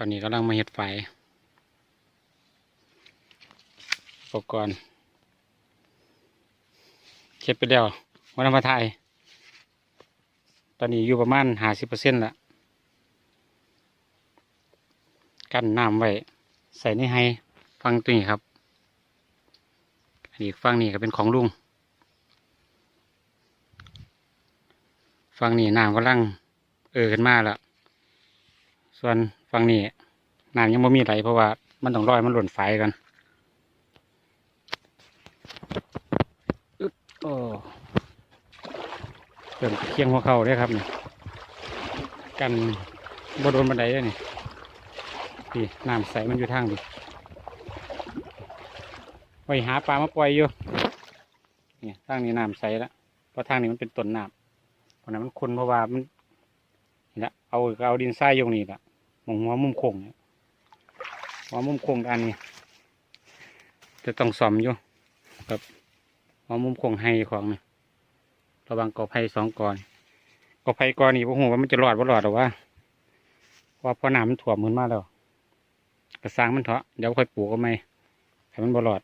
ตอนนี้กำลังมาเห็ดไฟอุปกรณ์เช็ดไปแล้ววันนำมาไทยตอนนี้อยู่ประมาณห้าสิบเปอร์เซ็นต์ละกั้นน้ำไว้ ใส่ในไฮฟังตัวนี้ครับอันนี้ฟังนี้ก็เป็นของลุงฟังนี่น้ำกำลังเออขึ้นมาแล้ว ส่วนฟังนี่น้ำยังไม่มีไหลเพราะว่ามันต้องรอยมันหล่นไฟกันอึดโอ้เริ่มเคียงหัวเข่าได้ครับนี่กันบโดนบันไดได้นี่นี่น้ำใสมันอยู่ทางดิไว้หาปลามาปล่อยอยู่นี่ทางนี้น้ำใสแล้วเพราะทางนี้มันเป็นต้นน้ำเพราะนั้นมันคนเพราะว่ามันนี่ละเอาเอาดินทรายอยงนี่ละ มองหัวมุมโค้งหัวมุมโค้งอันนี้ จะต้องซ่อมอยู่กับหัวมุมโค้งให้ของนี่ระวังกอไผ่สองกอนกอไผ่กอนนี่พวกหัวว่ามันจะรอดว่ารอดหรอว่าเพราะว่าพอน้ำมันถ่วมขึ้นมาแล้วกระซังมันเถาะเดี๋ยวค่อยปลูกก็ไม่ให้มันบ่รอด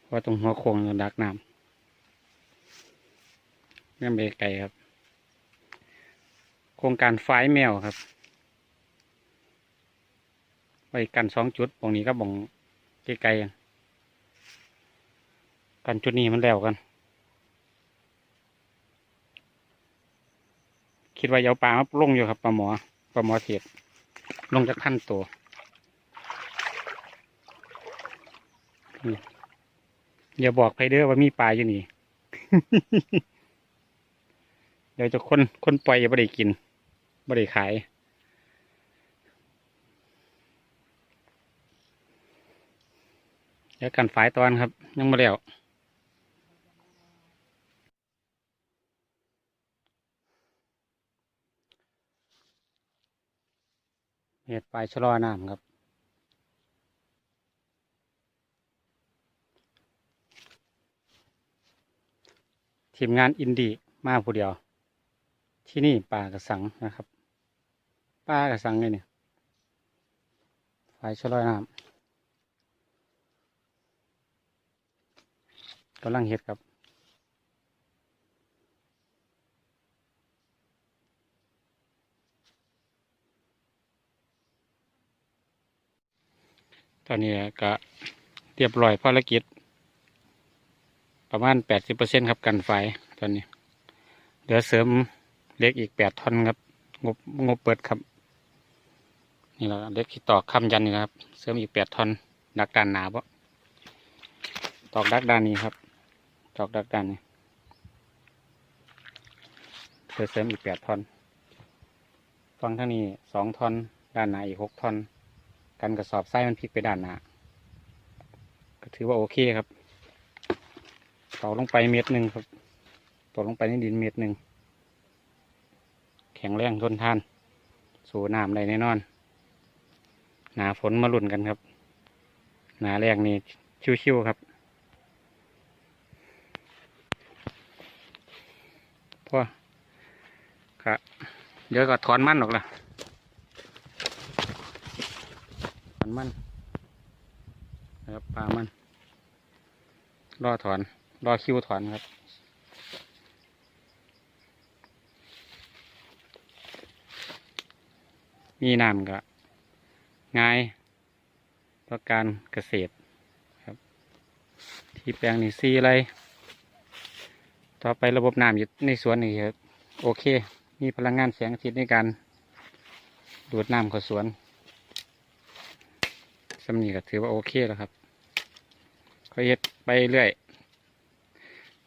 เพราะว่าตรงหัวโค้งดักน้ำนี่นเบไก่ครับ โครงการไฟแมวครับ ไว้กันสองจุดตรงนี้ก็บ่งไกลๆกันจุดนี้มันแล้วกัน คิดว่าเอาปลามาลงอยู่ครับปลาหมอปลาหมอเสียดลงจากขั้นตัวอย่าบอกใครเด้อว่ามีปลาอยู่นี่ เดี๋ยวจะคนคนปล่อยอย่าไม่ได้กินไม่ได้ขาย เดี๋ยวกันฝายตอนครับ ยังไม่แล้วเห็ดปลายชะลอน้ำครับทีมงานอินดีมาผู้เดียว ที่นี่ป่ากระสังนะครับ ป่ากระสังเลยเนี่ยฝายชะลอยน้ำ กำลังเห็ดครับตอนนี้ก็เรียบร้อยภารกิจ ประมาณแปดสิบเปอร์เซ็นครับกันไฟตอนนี้เหลือเสริมเล็กอีกแปดท่อนครับ งบงบเปิดครับ นี่แหละเล็กที่ตอกคำยันนี่นะครับ เสริมอีกแปดท่อน ดักด้านหนาปะตอกดักด้านนี้ครับ ตอกดักด้านนี้เหลือเสริมอีกแปดท่อนฟังทั้งนี้สองท่อน ด้านหนาอีกหกท่อน กันกระสอบไส้มันพลิกไปด้านหนาก็ถือว่าโอเคครับตอกลงไปเม็ดหนึ่งครับตกลงไปในดินเม็ดหนึ่ง แข็งแรงทนทาน สู่น้ำได้แน่นอน หนาฝนมาหลุ่นกันครับ หนาแรกนี่ชิวๆครับ พอครับเดี๋ยวก็ถอนมันออกละถอนมันนะครับปลามัน รอถอน รอคิวถอนครับมีน้ำก็ง่ายต่อการเกษตรครับ ที่แปลงนี่ซีอะไร ต่อไประบบน้ำอยู่ในสวนนี่ครับโอเค มีพลังงานแสงอาทิตย์ในการดูดน้ำเข้าสวนสำนีก็ถือว่าโอเคแล้วครับก็เฮ็ดไปเรื่อย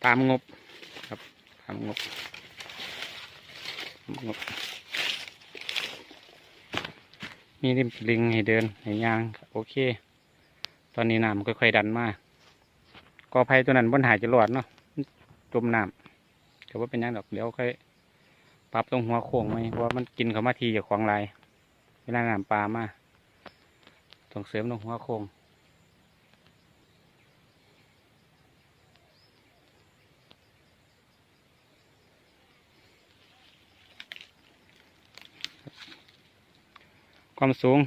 ตามงบครับตามงบงบมีริมลิงให้เดินให้ย่างโอเค ตอนนี้น้ำค่อยๆดันมากกอไผ่ตัวนั้นบนหายจะรอดเนาะ จมน้ำแต่ว่าเป็นยังดอกเดี๋ยวค่อยปรับตรงหัวโค้งไหมเพราะมันกินเขามาทีจากของลายเวลาน้ำปลามาต้องเสริมตรงหัวโค้งความสูง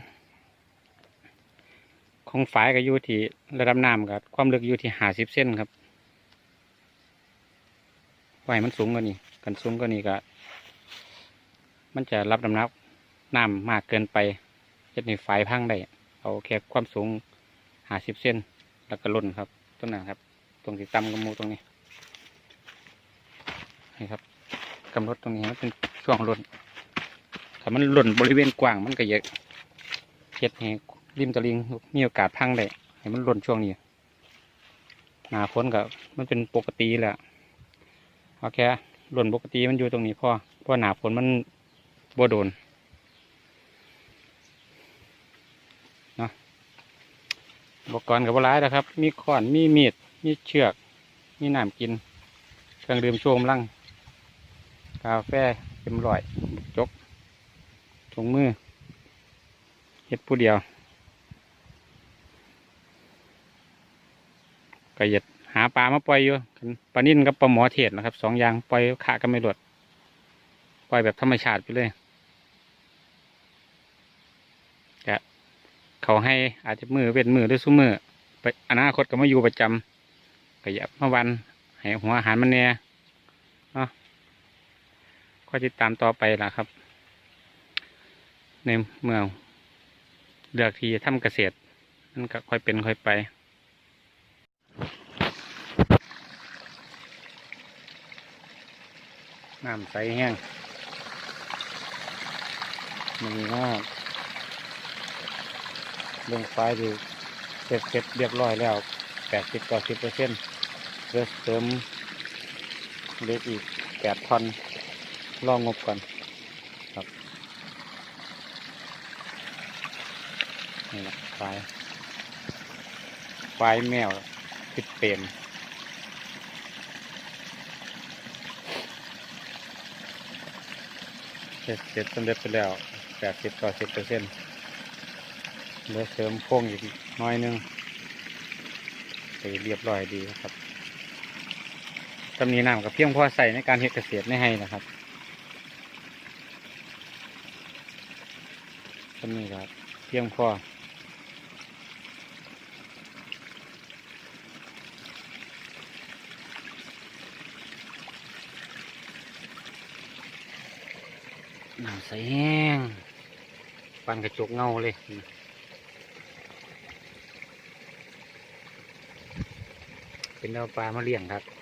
ของฝายก็อยู่ที่ระดับน้ำกับความลึกอยู่ที่ห้าสิบเซนครับ ไว้มันสูงกว่านี้กันสูงกว่านี้ก็ มันจะรับน้ำหนักน้ำมากเกินไปเฮ็ดให้ฝายพังได้เอาแค่ความสูงห้าสิบเซนแล้วก็ล่นครับต้นนั้นครับ ตรงที่ต่ำกับหมูตรงนี้นี่ครับกำหนดตรงนี้มันเป็นช่วงล่นถ้ามันล่นบริเวณกว้างมันก็เยอะเฮ็ดให้ริมตะลิงมีโอกาสพังได้ให้มันล่นช่วงนี้หนาฝนก็มันเป็นปกติแหละ เอาแค่หล่นปกติมันอยู่ตรงนี้พอพราะหนาฝนมันบ่โดนเนาะอุปกรณ์กับว่าร้ายนะครับ มีขอนมีมีดมีเชือก มีน้ำกิน เครื่องดื่มโชมลังกาแฟเต็มร้อยจกถุงมือเฮ็ดผู้เดียวก็เยัด หาปลามาปล่อยอยู่ปลานิ่นกับปลาหมอเทศนะครับสองอย่างปล่อยขากันไม่หลดปล่อยแบบธรรมชาติไปเลยกะเขาให้อาจจะมือเว้นมือหรือซุ้มือไปอนาคตก็มาอยู่ประจำก็อย่ามาวันให้หัวอาหารมันเนี่ยเนาะก็ติดตามต่อไปล่ะครับ ในเมืองเลือกที่จะทำเกษตรมันก็ค่อยเป็นค่อยไป น้ำใสแห้งมันก็เรื่องไฟดูเสร็จเสร็จเรียบร้อยแล้วแปดสิบต่อสิบเปอร์เซ็นต์เลือเสริมเล็กอีกแปดพันลองงบก่อนครับนี่แหละไฟไฟแมวติดเป็น เสร็จเสร็จสำเร็จไปแล้วแปดสิบต่อสิบเปอร์เซ็นต์เหลือเสริมโค้งอีกน้อยนึงไปเรียบร้อยดีครับตำนี้น้ำกับเพียงพอใส่ในการเฮ็ดเกษตรไม่ให้นะครับตำนี้ครับเพียงพอ ใสแห้งปันกระจกเงาเลยเป็นเอาปลามาเลี้ยงครับ